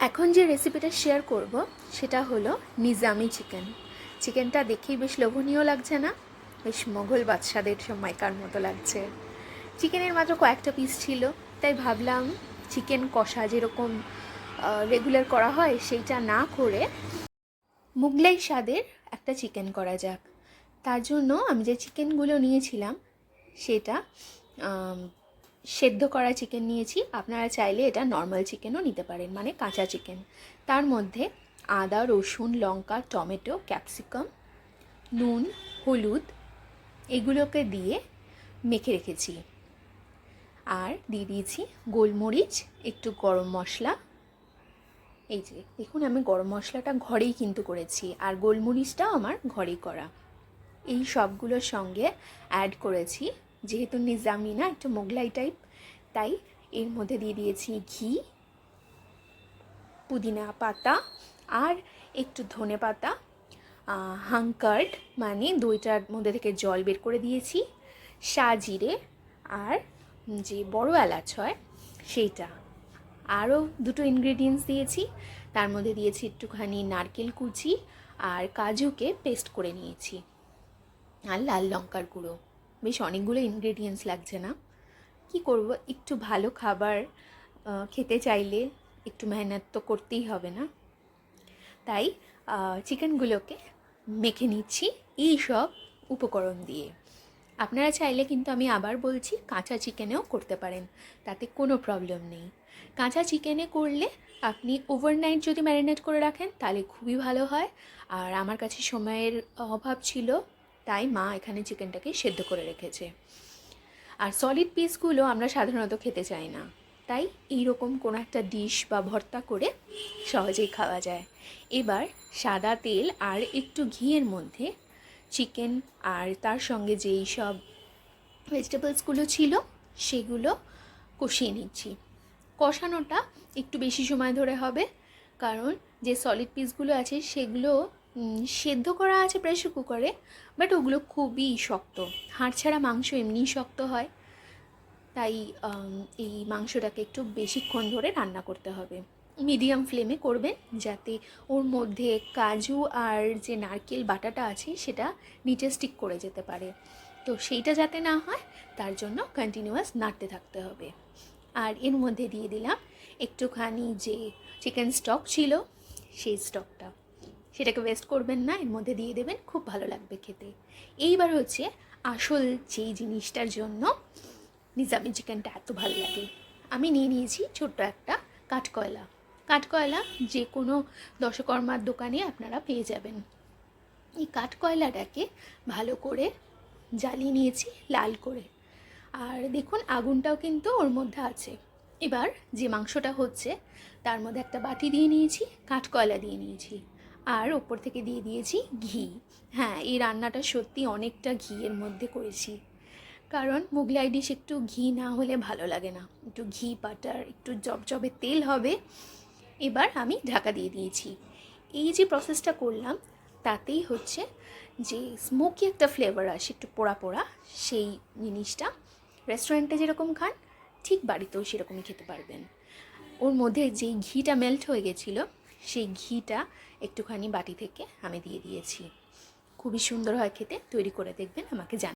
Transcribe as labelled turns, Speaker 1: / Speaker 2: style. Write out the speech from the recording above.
Speaker 1: এখন যে রেসিপিটা শেয়ার করব, সেটা হলো নিজামি চিকেন চিকেনটা দেখেই বেশ লোভনীয় লাগছে না? বেশ মোঘল বাদশাদের সময়কার মতো লাগছে। চিকেনের মাত্র কয়েকটা পিস ছিল, তাই ভাবলাম চিকেন কষা যেরকম রেগুলার করা হয়, সেইটা না করে মুগলাই স্বাদের একটা চিকেন করা যাক। তার জন্য আমি যে চিকেনগুলো নিয়েছিলাম, সেটা সেদ্ধ করা চিকেন নিয়েছি। আপনারা চাইলে এটা নর্মাল চিকেনও নিতে পারেন মানে কাঁচা চিকেন তার মধ্যে আদা, রসুন, লঙ্কা, টমেটো ক্যাপসিকাম নুন, হলুদ, এগুলোকে দিয়ে মেখে রেখেছি। আর দিয়ে দিয়েছি গোলমরিচ, একটু গরম মশলা। এই যে, দেখুন আমি গরম মশলাটা ঘরেই কিন্তু করেছি, আর গোলমরিচটাও আমার ঘরেই করা। এই সবগুলোর সঙ্গে অ্যাড করেছি, যেহেতু নিজামিনা একটু মোগলাই টাইপ তাই এর মধ্যে দিয়ে দিয়েছি ঘি, পুদিনা পাতা আর একটু ধনে পাতা। হাঙ্কার্ড মানে দইটার মধ্যে থেকে জল বের করে দিয়েছি, সাজিরে আর যে বড় এলাচ হয় সেইটা। আরও দুটো ইনগ্রেডিয়েন্টস দিয়েছি, তার মধ্যে দিয়েছি একটুখানি নারকেল কুচি আর কাজুকে পেস্ট করে নিয়েছি। আর লাল লঙ্কার গুঁড়ো। বেশ অনেকগুলো ইনগ্রেডিয়েন্টস লাগছে না? কি করব? একটু ভালো খাবার খেতে চাইলে একটু মেহনত তো করতেই হবে না? তাই চিকেনগুলোকে মেখে নিচ্ছি এই সব উপকরণ দিয়ে। আপনারা চাইলে কিন্তু আমি আবার বলছি, কাঁচা চিকেনেও করতে পারেন, তাতে কোনো প্রবলেম নেই। কাঁচা চিকেনে করলে আপনি ওভারনাইট যদি ম্যারিনেট করে রাখেন, তাহলে খুবই ভালো হয়। আর আমার কাছে সময়ের অভাব ছিল, তাই মা এখানে চিকেনটাকে সেদ্ধ করে রেখেছে। আর সলিড পিসগুলো আমরা সাধারণত খেতে চাই না। তাই এইরকম কোনো একটা ডিশ বা ভর্তা করে সহজেই খাওয়া যায়। এবার সাদা তেল আর একটু ঘিয়ের মধ্যে চিকেন আর তার সঙ্গে যেই সব ভেজিটেবলসগুলো ছিল, সেগুলো কষিয়ে নিচ্ছি। কষানোটা একটু বেশি সময় ধরে হবে, কারণ যে সলিড পিসগুলো আছে সেগুলো সেদ্ধ করা আছে প্রেশার কুকারে বাট ওগুলো খুবই শক্ত। হাড় ছাড়া মাংস এমনিই শক্ত হয়, তাই এই মাংসটাকে একটু বেশিক্ষণ ধরে রান্না করতে হবে। মিডিয়াম ফ্লেমে করবেন, যাতে ওর মধ্যে কাজু আর যে নারকেল বাটাটা আছে, সেটা নিচে স্টিক করে যেতে পারে। তো সেইটা যাতে না হয়, তার জন্য কন্টিনিউয়াস নাড়তে থাকতে হবে। আর এর মধ্যে দিয়ে দিলাম একটুখানি যে চিকেন স্টক ছিল, সেই স্টকটা সেটাকে ওয়েস্ট করবেন না, এর মধ্যে দিয়ে দেবেন, খুব ভালো লাগবে খেতে। এইবার হচ্ছে আসল যেই জিনিসটার জন্য নিজামি চিকেনটা এত ভালো লাগে, আমি নিয়ে নিয়েছি ছোট্ট একটা কাঠকয়লা। কাঠকয়লা যে কোনো দশকর্মার দোকানে আপনারা পেয়ে যাবেন। এই কাঠকয়লাটাকে ভালো করে জ্বালিয়ে নিয়েছি লাল করে। আর দেখুন, আগুনটাও কিন্তু ওর মধ্যে আছে। এবার যে মাংসটা হচ্ছে, তার মধ্যে একটা বাটি দিয়ে নিয়েছি, কাঠকয়লা দিয়ে নিয়েছি। আর ওপর থেকে দিয়ে দিয়েছি ঘি। হ্যাঁ এই রান্নাটা সত্যি অনেকটা ঘিয়ের মধ্যে করেছি। কারণ মোগলাই ডিশ একটু ঘি না হলে ভালো লাগে না। একটু ঘি, বাটার, একটু জবজবে তেল হবে। এবার আমি ঢাকা দিয়ে দিয়েছি। এই যে প্রসেসটা করলাম, তাতেই হচ্ছে যে স্মোকি একটা ফ্লেভার আসে, একটু পোড়া পোড়া, সেই জিনিসটা। রেস্টুরেন্টে যেরকম খান, ঠিক বাড়িতেও সেরকমই খেতে পারবেন। ওর মধ্যে যেই ঘিটা মেল্ট হয়ে গেছিল সেই ঘিটা একটুখানি বাটি থেকে আমি দিয়ে দিয়েছি। খুবই সুন্দর হয় খেতে, তৈরি করে দেখবেন, আমাকে জান